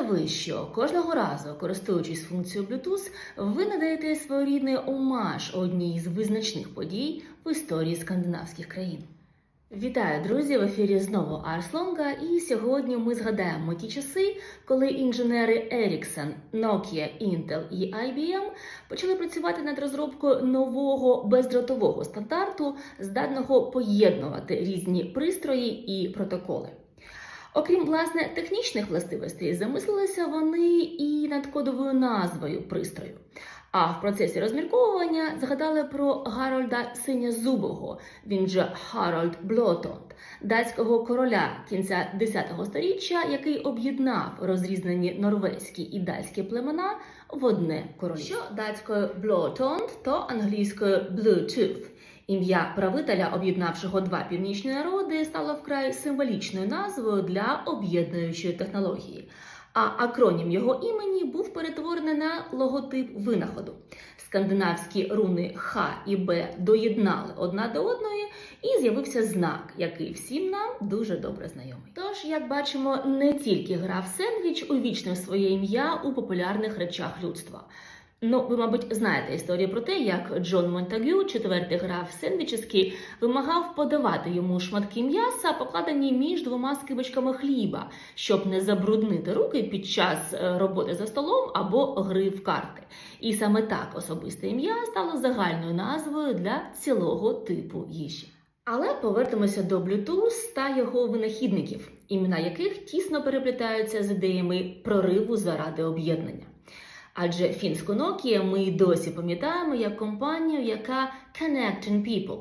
Знаєте ви, що кожного разу, користуючись функцією Bluetooth, ви надаєте своєрідний омаж одній з визначних подій в історії скандинавських країн. Вітаю, друзі! В ефірі знову Арс Лонга, і сьогодні ми згадаємо ті часи, коли інженери Ericsson, Nokia, Intel і IBM почали працювати над розробкою нового бездротового стандарту, здатного поєднувати різні пристрої і протоколи. Окрім власне технічних властивостей, замислилися вони і над кодовою назвою пристрою. А в процесі розмірковування згадали про Гарольда Синязубого, він же Харольд Блотонд, датського короля кінця 10-го сторіччя, який об'єднав розрізнені норвезькі і датські племена в одне королівство. Що датською Блотонд, то англійською Bluetooth. Ім'я правителя, об'єднавшого два північні народи, стало вкрай символічною назвою для об'єднуючої технології. А акронім його імені був перетворений на логотип винаходу. Скандинавські руни Х і Б доєднали одна до одної, і з'явився знак, який всім нам дуже добре знайомий. Тож, як бачимо, не тільки граф Сендвіч увічнив своє ім'я у популярних речах людства. Ну, ви, мабуть, знаєте історію про те, як Джон Монтагю, четвертий граф Сендвіческий, вимагав подавати йому шматки м'яса, покладені між двома скибочками хліба, щоб не забруднити руки під час е, роботи за столом або гри в карти. І саме так особисте ім'я стало загальною назвою для цілого типу їжі. Але повернемося до Bluetooth та його винахідників, імена яких тісно переплітаються з ідеями прориву заради об'єднання. Адже фінську Nokia ми й досі пам'ятаємо як компанію, яка connecting people.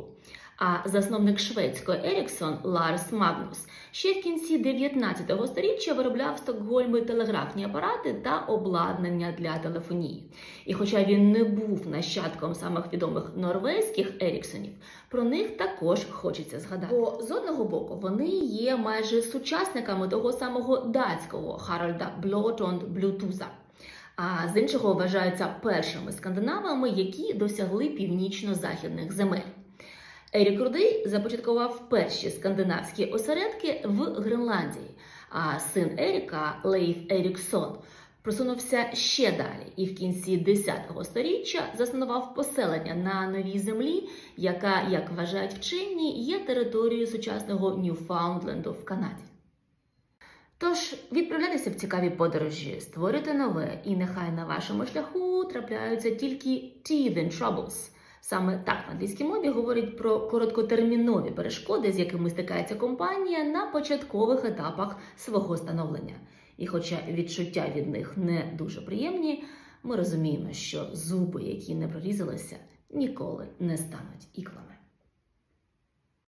А засновник шведської Ericsson Ларс Магнус ще в кінці 19 століття виробляв в Стокгольмі телеграфні апарати та обладнання для телефонії. І хоча він не був нащадком самих відомих норвезьких Еріксонів, про них також хочеться згадати. Бо з одного боку вони є майже сучасниками того самого датського Харальда Блотонд Блютуза а з іншого вважаються першими скандинавами, які досягли північно-західних земель. Ерік Рудий започаткував перші скандинавські осередки в Гренландії, а син Еріка Лейф Еріксон просунувся ще далі і в кінці 10-го сторіччя заснував поселення на новій землі, яка, як вважають вчені, є територією сучасного Ньюфаундленду в Канаді. Тож відправляйтеся в цікаві подорожі, створюйте нове, і нехай на вашому шляху трапляються тільки teething troubles. Саме так в англійській мові говорять про короткотермінові перешкоди, з якими стикається компанія на початкових етапах свого становлення. І хоча відчуття від них не дуже приємні, ми розуміємо, що зуби, які не прорізалися, ніколи не стануть іклами.